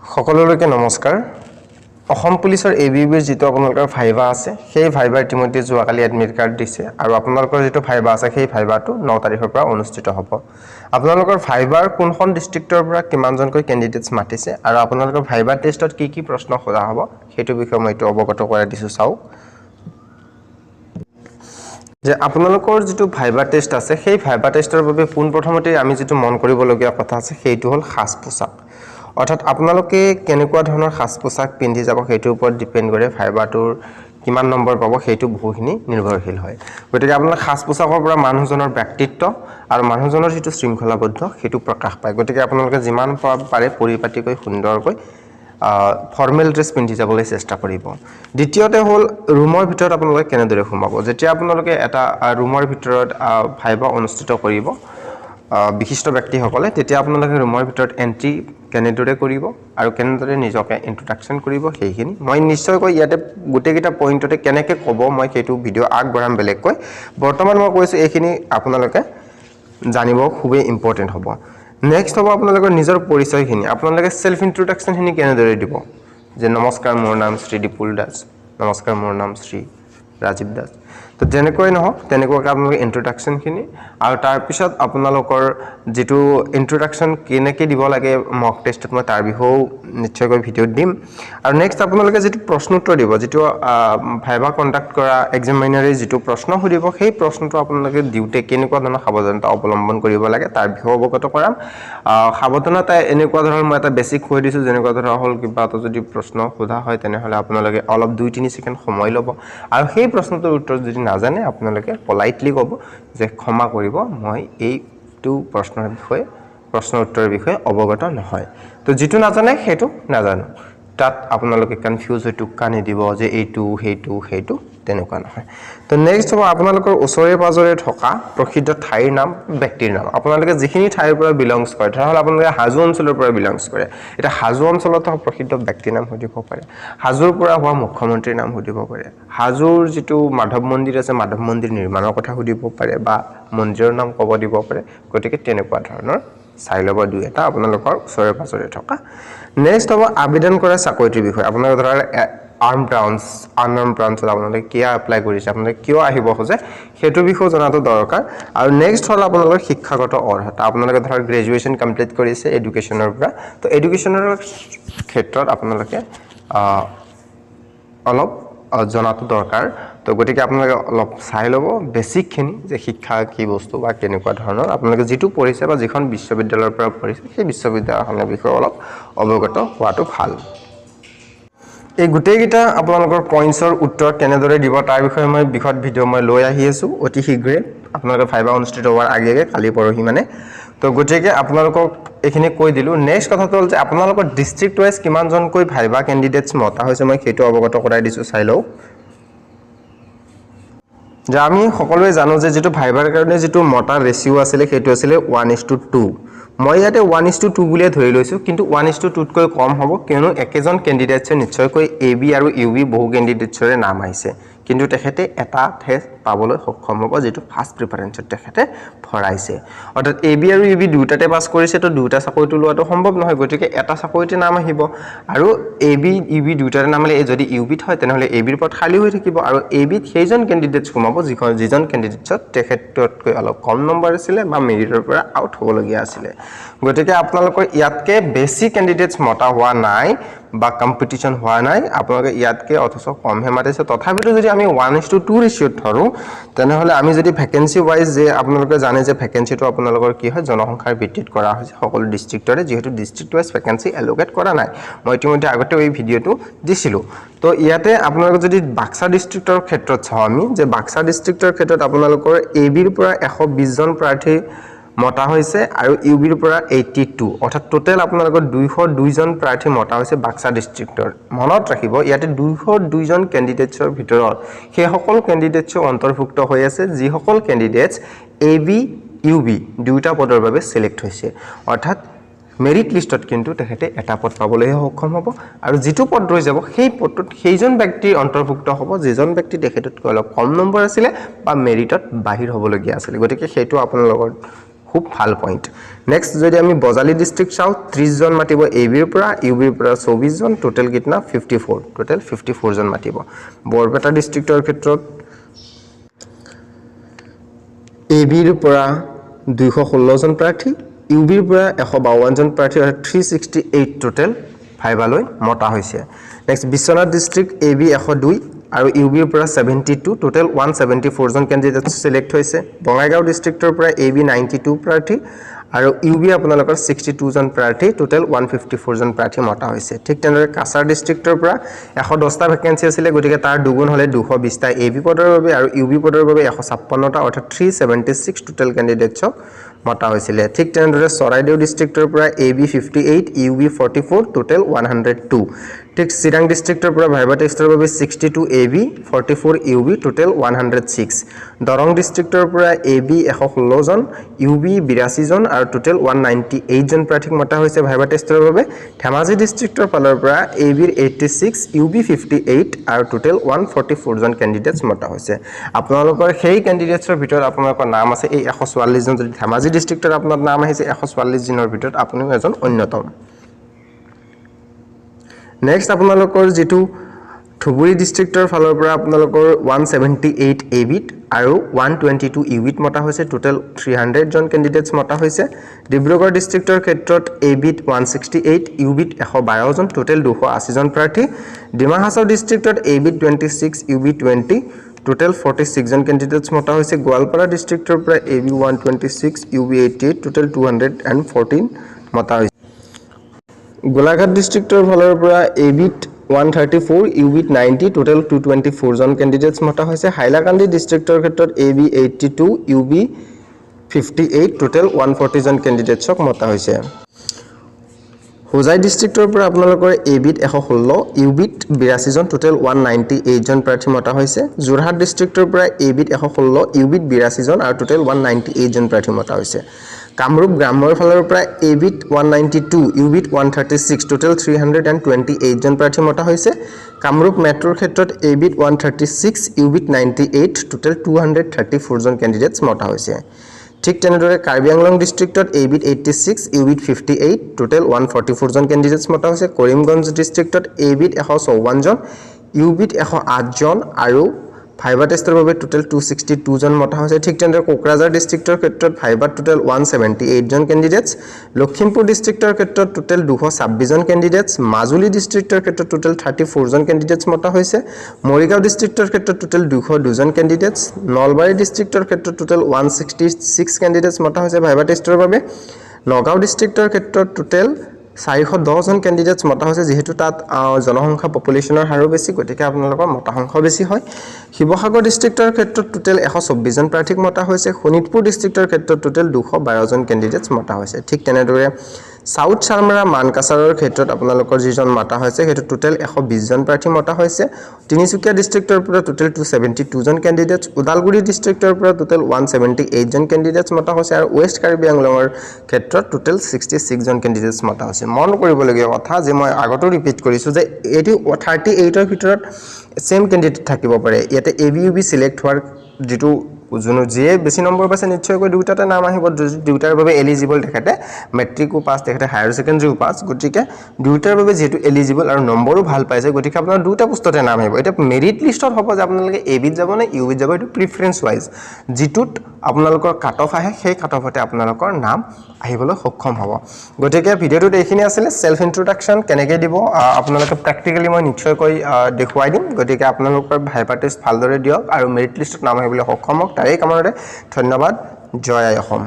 সকলোলৈকে নমস্কাৰ। অসম পুলিচৰ এ বি বিৰ যিটো আপোনালোকৰ ভাইভা আছে সেই ভাইভাৰ ইতিমধ্যে যোৱাকালি এডমিট কাৰ্ড দিছে আৰু আপোনালোকৰ যিটো ভাইভা আছে সেই ভাইভাটো ন তাৰিখৰ পৰা অনুষ্ঠিত হ'ব। আপোনালোকৰ ভাইভাৰ কোনখন ডিষ্ট্ৰিক্টৰ পৰা কিমানজনকৈ কেণ্ডিডেটছ মাতিছে আৰু আপোনালোকৰ ভাইভা টেষ্টত কি কি প্ৰশ্ন সোধা হ'ব সেইটো বিষয়ে মই এইটো অৱগত কৰাই দিছোঁ চাওক। যে আপোনালোকৰ যিটো ভাইবা টেষ্ট আছে সেই ভাইবা টেষ্টৰ বাবে পোনপ্ৰথমতে আমি যিটো মন কৰিবলগীয়া কথা আছে সেইটো হ'ল সাজ পোছাক অৰ্থাৎ আপোনালোকে কেনেকুৱা ধৰণৰ সাজ পোছাক পিন্ধি যাব সেইটোৰ ওপৰত ডিপেণ্ড কৰে ভাইবাটোৰ কিমান নম্বৰ পাব সেইটো বহুখিনি নিৰ্ভৰশীল হয়। গতিকে আপোনাৰ সাজ পোছাকৰ পৰা মানুহজনৰ ব্যক্তিত্ব আৰু মানুহজনৰ যিটো শৃংখলাবদ্ধ সেইটো প্ৰকাশ পায়। গতিকে আপোনালোকে যিমান পাৰে পৰিপাটিকৈ সুন্দৰকৈ ফৰ্মেল ড্ৰেছ পিন্ধি যাবলৈ চেষ্টা কৰিব। দ্বিতীয়তে হ'ল ৰুমৰ ভিতৰত আপোনালোকে কেনেদৰে সোমাব? যেতিয়া আপোনালোকে এটা ৰুমৰ ভিতৰত ভাইভা অনুষ্ঠিত কৰিব বিশিষ্ট ব্যক্তিসকলে তেতিয়া আপোনালোকে ৰুমৰ ভিতৰত এণ্ট্ৰি কেনেদৰে কৰিব আৰু কেনেদৰে নিজকে ইণ্ট্ৰডাকশ্যন কৰিব সেইখিনি মই নিশ্চয়কৈ ইয়াতে গোটেইকেইটা পইণ্টতে কেনেকৈ ক'ব মই সেইটো ভিডিঅ' আগবঢ়াম বেলেগকৈ। বৰ্তমান মই কৈছোঁ এইখিনি আপোনালোকে জানিব খুবেই ইম্পৰ্টেণ্ট হ'ব। নেক্সট হ'ব আপোনালোকৰ নিজৰ পৰিচয়খিনি। আপোনালোকে চেল্ফ ইণ্ট্ৰডাকশ্যনখিনি কেনেদৰে দিব? যে নমস্কাৰ মোৰ নাম শ্ৰী দীপুল দাস। নমস্কাৰ মোৰ নাম শ্ৰী ৰাজীৱ দাস। তো যেনেকৈ নহওক তেনেকুৱাকৈ আপোনালোকে ইণ্ট্ৰডাকশ্যনখিনি আৰু তাৰপিছত আপোনালোকৰ যিটো ইণ্ট্ৰডাকশ্যন কেনেকৈ দিব লাগে মক টেষ্টত মই তাৰ বিষয়েও নিশ্চয়কৈ ভিডিঅ'ত দিম। আৰু নেক্সট আপোনালোকে যিটো প্ৰশ্ন উত্তৰ দিব যিটো ভাইভা কণ্ডাক্ট কৰা এক্সামিনাৰে যিটো প্ৰশ্ন সুধিব সেই প্ৰশ্নটো আপোনালোকে দিওঁতে কেনেকুৱা ধৰণৰ সাৱধানতা অৱলম্বন কৰিব লাগে তাৰ বিষয়ে অৱগত কৰাম। সাৱধানতা এনেকুৱা ধৰণৰ মই এটা বেছিক কৈ দিছোঁ যেনেকুৱা ধৰণৰ হ'ল কিবা এটা যদি প্ৰশ্ন সোধা হয় তেনেহ'লে আপোনালোকে অলপ দুই তিনি ছেকেণ্ড সময় ল'ব। আৰু সেই প্ৰশ্নটোৰ উত্তৰ যদি নাজানে আপোনালোকে পলাইটলি ক'ব যে ক্ষমা কৰিব। মই এইটো প্ৰশ্নৰ বিষয়ে প্ৰশ্নৰ উত্তৰৰ বিষয়ে অৱগত নহয়। তো যিটো নাজানে সেইটো নাজানো। তাত আপোনালোকে কনফিউজ হৈ টোক্কা নিদিব যে এইটো সেইটো সেইটো। তেনেকুৱা নহয়। তো নেক্সট হ'ব আপোনালোকৰ ওচৰে পাঁজৰে থকা প্ৰসিদ্ধ ঠাইৰ নাম ব্যক্তিৰ নাম। আপোনালোকে যিখিনি ঠাইৰ পৰা বিলংছ কৰে ধৰা হ'ল আপোনালোকে হাজো অঞ্চলৰ পৰা বিলংছ কৰে। এতিয়া হাজো অঞ্চলত থকা প্ৰসিদ্ধ ব্যক্তিৰ নাম সুধিব পাৰে। হাজোৰ পৰা হোৱা মুখ্যমন্ত্ৰীৰ নাম সুধিব পাৰে। হাজোৰ যিটো মাধৱ মন্দিৰ আছে মাধৱ মন্দিৰ নিৰ্মাণৰ কথা সুধিব পাৰে বা মন্দিৰৰ নাম ক'ব দিব পাৰে। গতিকে তেনেকুৱা ধৰণৰ চাই ল'ব দুই এটা আপোনালোকৰ ওচৰে পাঁজৰে থকা। নেক্সট হ'ব আবেদন কৰা চাকৰিটোৰ বিষয়ে। আপোনালোকে ধৰা আৰ্ম ব্ৰাঞ্চ আনআৰ্ম ব্ৰাঞ্চত আপোনালোকে কিয় এপ্লাই কৰিছে আপোনালোকে কিয় আহিব খোজে সেইটোৰ বিষয়েও জনাটো দৰকাৰ। আৰু নেক্সট হ'ল আপোনালোকৰ শিক্ষাগত অৰ্হতা। আপোনালোকে ধৰক গ্ৰেজুৱেশ্যন কমপ্লিট কৰিছে এডুকেশ্যনৰ পৰা। তো এডুকেশ্যনৰ ক্ষেত্ৰত আপোনালোকে অলপ জনাটো দৰকাৰ। তো গতিকে আপোনালোকে অলপ চাই ল'ব বেছিকখিনি যে শিক্ষা কি বস্তু বা কেনেকুৱা ধৰণৰ। আপোনালোকে যিটো পঢ়িছে বা যিখন বিশ্ববিদ্যালয়ৰ পৰা পঢ়িছে সেই বিশ্ববিদ্যালয়খনৰ বিষয়ে অলপ অৱগত হোৱাটো ভাল। এই গোটেইকেইটা আপোনালোকৰ পইণ্টছৰ উত্তৰ কেনেদৰে দিব তাৰ বিষয়ে মই বিশদ ভিডিঅ' মই লৈ আহি আছোঁ অতি শীঘ্ৰে। আপোনালোকে ভাইবা অনুষ্ঠিত হোৱাৰ আগে আগে কালি পৰহি মানে। তো গতিকে আপোনালোকক এইখিনি কৈ দিলোঁ। নেক্সট কথাটো হ'ল যে আপোনালোকৰ ডিষ্ট্ৰিক্ট ৱাইজ কিমানজনকৈ ভাইবা কেণ্ডিডেটছ মতা হৈছে মই সেইটো অৱগত কৰাই দিছোঁ চাই লওক যে আমি সকলোৱে জানো যে যিটো ভাইবাৰ কাৰণে যিটো মতা ৰেচিঅ' আছিলে সেইটো আছিলে ওৱান ইজ টু টু মই ইয়াতে ওৱান ইজ টু টু বুলিয়ে ধৰি লৈছোঁ কিন্তু ওৱান ইজ টু টুতকৈ কম হ'ব কিয়নো একেজন কেণ্ডিডেটছে নিশ্চয়কৈ এ বি আৰু ইউ বি বহু কেণ্ডিডেটছৰে নাম আহিছে। কিন্তু তেখেতে এটাতহে পাবলৈ সক্ষম হ'ব যিটো ফাৰ্ষ্ট প্ৰিফাৰেঞ্চত তেখেতে ভৰাইছে। অৰ্থাৎ এ বি আৰু ইউ বি দুয়োটাতে পাছ কৰিছে তো দুয়োটা চাকৰিটো লোৱাটো সম্ভৱ নহয় গতিকে এটা চাকৰিতে নাম আহিব। আৰু এ বি ইউ বি দুয়োটাতে নাম আহিলে যদি ইউ বিত হয় তেনেহ'লে এ বিৰ পদ খালী হৈ থাকিব। আৰু এ বিত সেইজন কেণ্ডিডেটছ সোমাব যিখন যিজন কেণ্ডিডেটছত তেখেততকৈ অলপ কম নম্বৰ আছিলে বা মেৰিটৰ পৰা আউট হ'বলগীয়া আছিলে। গতিকে আপোনালোকৰ ইয়াতকৈ বেছি কেণ্ডিডেটছ মতা হোৱা নাই বা কম্পিটিশ্যন হোৱা নাই। আপোনালোকে ইয়াতকৈ অথচ কমহে মাতিছে। তথাপিতো যদি আমি ওৱান ইজ টু টু ৰেচিঅ'ত ধৰোঁ তেনেহ'লে আমি যদি ভেকেঞ্চি ৱাইজ যে আপোনালোকে জানে যে ভেকেঞ্চিটো আপোনালোকৰ কি হয় জনসংখ্যাৰ ভিত্তিত কৰা হৈছে সকলো ডিষ্ট্ৰিক্টৰে যিহেতু ডিষ্ট্ৰিক্ট ৱাইজ ভেকেঞ্চি এল'কেট কৰা নাই। মই ইতিমধ্যে আগতেও এই ভিডিঅ'টো দিছিলোঁ। তো ইয়াতে আপোনালোকে যদি বাক্সা ডিষ্ট্ৰিক্টৰ ক্ষেত্ৰত চাওঁ আমি যে বাক্সা ডিষ্ট্ৰিক্টৰ ক্ষেত্ৰত আপোনালোকৰ এ বিৰ পৰা এশ বিছজন প্ৰাৰ্থী মতা হৈছে আৰু ইউ বিৰ পৰা এইটি টু অৰ্থাৎ টোটেল আপোনালোকৰ দুইশ দুইজন প্ৰাৰ্থী মতা হৈছে বাক্সা ডিষ্ট্ৰিক্টৰ মনত ৰাখিব ইয়াতে দুইশ দুইজন কেণ্ডিডেটছৰ ভিতৰত সেইসকল কেণ্ডিডেটছো অন্তৰ্ভুক্ত হৈ আছে যিসকল candidates A B U B দুয়োটা পদৰ বাবে ছিলেক্ট হৈছে। অৰ্থাৎ মেৰিট লিষ্টত কিন্তু তেখেতে এটা পদ পাবলৈহে সক্ষম হ'ব আৰু যিটো পদ ৰৈ যাব সেই পদটোত সেইজন ব্যক্তিৰ অন্তৰ্ভুক্ত হ'ব যিজন ব্যক্তি তেখেততকৈ অলপ কম নম্বৰ আছিলে বা মেৰিটত বাহিৰ হ'বলগীয়া আছিলে। গতিকে সেইটো আপোনালোকৰ খুব ভাল পইণ্ট নেক্সট যদি আমি বজালী ডিষ্ট্ৰিক্ট চাওঁ ত্ৰিছজন মাতিব এ বিৰ পৰা ইউ বিৰ পৰা চৌবিছজন টোটেল কিটনা ফিফটি ফ'ৰ টোটেল ফিফটি ফ'ৰজন মাতিব। বৰপেটা ডিষ্ট্ৰিক্টৰ ক্ষেত্ৰত এ বিৰ পৰা দুইশ ষোল্লজন প্ৰাৰ্থী ইউ বিৰ পৰা এশ বাৱন্নজন প্ৰাৰ্থী অৰ্থাৎ থ্ৰী ছিক্সটি এইট টোটেল ভাইভালৈ মতা হৈছে। Next Biswanath district A B এশ দুই। আৰু ইউ বিৰ পৰা seventy two total one seventy ফ'ৰজন candidate select হৈছে। বঙাইগাঁও ডিষ্ট্ৰিক্টৰ পৰা এ বি নাইণ্টি টু প্ৰাৰ্থী আৰু ইউ বি আপোনালোকৰ ছিক্সটি টুজন প্ৰাৰ্থী টোটেল ওৱান ফিফটি ফ'ৰজন প্ৰাৰ্থী মতা হৈছে। ঠিক তেনেদৰে কাছাৰ ডিষ্ট্ৰিক্টৰ পৰা এশ দহটা ভেকেঞ্চি আছিলে গতিকে তাৰ দুগুণ হ'লে দুশ বিছটা এ বি পদৰ বাবে আৰু ইউ বি পদৰ বাবে এশ ছাপন্নটা অৰ্থাৎ থ্ৰী ছেভেণ্টি ছিক্স টোটেল কেণ্ডিডেটছক মতা হৈছিলে। ঠিক তেনেদৰে চৰাইদেউ ডিষ্ট্ৰিক্টৰ পৰা A B fifty eight U B forty four total one hundred two ঠিক চিৰাং ডিষ্ট্ৰিক্টৰ পৰা ভাইবা টেষ্টৰ বাবে sixty two A B forty four U B total one hundred six Darrang ডিষ্ট্ৰিক্টৰ পৰা এ বি এশ ষোল্লজন ইউ বি বিৰাশীজন আৰু টোটেল ওৱান নাইণ্টি এইটজন প্ৰাৰ্থীক মতা হৈছে ভাইবা টেষ্টৰ বাবে। ধেমাজি ডিষ্ট্ৰিক্টৰ ফালৰ পৰা এ বিৰ eighty six U B fifty eight আৰু টোটেল ওৱান ফৰ্টি ফ'ৰজন কেণ্ডিডেটছ মতা হৈছে। আপোনালোকৰ সেই কেণ্ডিডেটছৰ ভিতৰত আপোনালোকৰ নাম আছে এই এশ চৌৱাল্লিছজন যদি ধেমাজি ডিষ্ট্ৰিক্টত আপোনাৰ নাম আহিছে এশ চৌৱাল্লিছজনৰ ভিতৰত, আপুনিও এজন অন্যতম। নেক্সট আপোনালোকৰ যিটো ধুবুৰী ডিষ্ট্ৰিক্টৰ ফালৰ পৰা আপোনালোকৰ ওৱান ছেভেণ্টি এইট এ বিত আৰু ওৱান টুৱেণ্টি টু ইউ বিত মতা হৈছে টোটেল থ্ৰী হাণ্ড্ৰেডজন কেণ্ডিডেটছ মতা হৈছে। ডিব্ৰুগড় ডিষ্ট্ৰিক্টৰ ক্ষেত্ৰত এ বিত ওৱান ছিক্সটি এইট ইউ বিত এশ বাৰজন টোটেল দুশ আশীজন প্ৰাৰ্থী। ডিমা হাছাও ডিষ্ট্ৰিক্টত এ বিত twenty six U B twenty total forty ছিক্সজন candidates মতা হৈছে। গোৱালপাৰা ডিষ্ট্ৰিক্টৰ পৰা A B one twenty six U B eighty eight total two hundred and fourteen মতা হৈছে। গোলাঘাট ডিষ্ট্ৰিক্টৰ ফালৰ পৰা এ বিত ওৱান থাৰ্টি ফ'ৰ ইউ বিত নাইণ্টি টোটেল টু টুৱেণ্টি ফ'ৰজন কেণ্ডিডেটছ মতা হৈছে। হাইলাকান্দি ডিষ্ট্ৰিক্টৰ ক্ষেত্ৰত A B eighty two U B fifty eight total one ফৰ্টিজন কেণ্ডিডেটছক মতা হৈছে। হোজাই ডিষ্ট্ৰিক্টৰ পৰা আপোনালোকৰ এ বিত এশ ষোল্ল ইউ বিত বিৰাশীজন টোটেল ওৱান নাইণ্টি এইটজন প্ৰাৰ্থী মতা হৈছে। যোৰহাট ডিষ্ট্ৰিক্টৰ পৰা এ বিত এশ ষোল্ল ইউ বিত বিৰাশীজন আৰু টোটেল ওৱান নাইণ্টি এইটজন প্ৰাৰ্থী মতা হৈছে। কামৰূপ গ্ৰাম্যৰ ফালৰ পৰা এ বিত ওৱান নাইণ্টি টু ইউ বিত one thirty six total three hundred and twenty এইটজন প্ৰাৰ্থী মতা হৈছে। কামৰূপ মেট্ৰ'ৰ ক্ষেত্ৰত এ বিত ওৱান থাৰ্টি ছিক্স ইউ বিত ninety eight total two hundred thirty ফ'ৰজন candidates মতা হৈছে। ঠিক তেনেদৰে কাৰ্বি আংলং ডিষ্ট্ৰিক্টত এ বিট eighty six U beet fifty eight total one forty ফ'ৰজন candidates মতা হৈছে। কৰিমগঞ্জ ডিষ্ট্ৰিক্টত এ বিট এশ চৌৱন্নজন ইউ বিট এশ আঠজন আৰু ভাইবা টেষ্টৰ বাবে টোটেল টু ছিক্সটি টুজন মতা হৈছে। ঠিক তেনেদৰে কোকৰাঝাৰ ডিষ্ট্ৰিক্টৰ ক্ষেত্ৰত ভাইবাত টোটেল ওৱান ছেভেণ্টি এইটজন কেণ্ডিডেটছ লখিমপুৰ ডিষ্ট্ৰিক্টৰ ক্ষেত্ৰত টোটেল দুশ ছাব্বিছজন কেণ্ডিডেটছ মাজুলী ডিষ্ট্ৰিক্টৰ ক্ষেত্ৰত টোটেল থাৰ্টি ফ'ৰজন কেণ্ডিডেটছ মতা হৈছে। মৰিগাঁও ডিষ্ট্ৰিক্টৰ ক্ষেত্ৰত টোটেল দুশ দুজন কেণ্ডিডেটছ নলবাৰী ডিষ্ট্ৰিক্টৰ ক্ষেত্ৰত total one sixty six candidates মতা হৈছে ভাইবা টেষ্টৰ বাবে। নগাঁও ডিষ্ট্ৰিক্টৰ ক্ষেত্ৰত টোটেল চাৰিশ দহজন কেণ্ডিডেটছ মতা হৈছে যিহেতু তাত জনসংখ্যা পপুলেশ্যনৰ হাৰো বেছি গতিকে আপোনালোকৰ মতা সংখ্যাও বেছি হয়। শিৱসাগৰ ডিষ্ট্ৰিক্টৰ ক্ষেত্ৰত টোটেল এশ চৌব্বিছজন প্ৰাৰ্থীক মতা হৈছে শোণিতপুৰ ডিষ্ট্ৰিক্টৰ ক্ষেত্ৰত টোটেল দুশ বাৰজন কেণ্ডিডেটছ মতা হৈছে। ঠিক তেনেদৰে চাউথ চামৰা মানকাছাৰৰ ক্ষেত্ৰত আপোনালোকৰ যিজন মতা হৈছে, সেইটো টোটেল এশ বিছজন প্ৰাৰ্থী মতা হৈছে। তিনিচুকীয়া ডিষ্ট্ৰিক্টৰ পৰা টোটেল টু ছেভেণ্টি টুজন কেণ্ডিডেটছ ওদালগুৰি ডিষ্ট্ৰিক্টৰ পৰা টোটেল ওৱান ছেভেণ্টি এইটজন কেণ্ডিডেটছ মতা হৈছে আৰু ৱেষ্ট কাৰ্বি আংলঙৰ ক্ষেত্ৰত টোটেল ছিক্সটি ছিক্সজন কেণ্ডিডেটছ মতা হৈছে। মন কৰিবলগীয়া কথা যে মই আগতো ৰিপিট কৰিছোঁ যে এইটো থাৰ্টি এইটৰ ভিতৰত ছেম কেণ্ডিডেট থাকিব পাৰে। ইয়াতে A B U B select হোৱাৰ যিটো যোনো যিয়ে বেছি নম্বৰ পাইছে নিশ্চয়কৈ দুয়োটাতে নাম আহিব। দুয়োটাৰ বাবে এলিজিবল তেখেতে মেট্ৰিকো পাছ তেখেতে হায়াৰ ছেকেণ্ডেৰীও পাছ গতিকে দুয়োটাৰ বাবে যিহেতু এলিজিবল আৰু নম্বৰো ভাল পাইছে গতিকে আপোনাৰ দুটা পোষ্টতে নাম আহিব। এতিয়া মেৰিট লিষ্টত হ'ব যে আপোনালোকে এ বিত যাব নে ইউ বিত যাব এইটো প্ৰিফাৰেঞ্চ ৱাইজ যিটোত আপোনালোকৰ কাট অফ আহে সেই কাট অফতে আপোনালোকৰ নাম আহিবলৈ সক্ষম হ'ব। গতিকে ভিডিঅ'টোত এইখিনি আছিলে। ছেল্ফ ইণ্ট্ৰডাকশ্যন কেনেকৈ দিব আপোনালোকে প্ৰেক্টিকেলি মই নিশ্চয়কৈ দেখুৱাই দিম। গতিকে আপোনালোকৰ ভাইবা টেষ্ট ভালদৰে দিয়ক আৰু মেৰিট লিষ্টত নাম আহিবলৈ সক্ষম হওক। তাৰেই কামতে ধন্যবাদ। জয় আই অসম।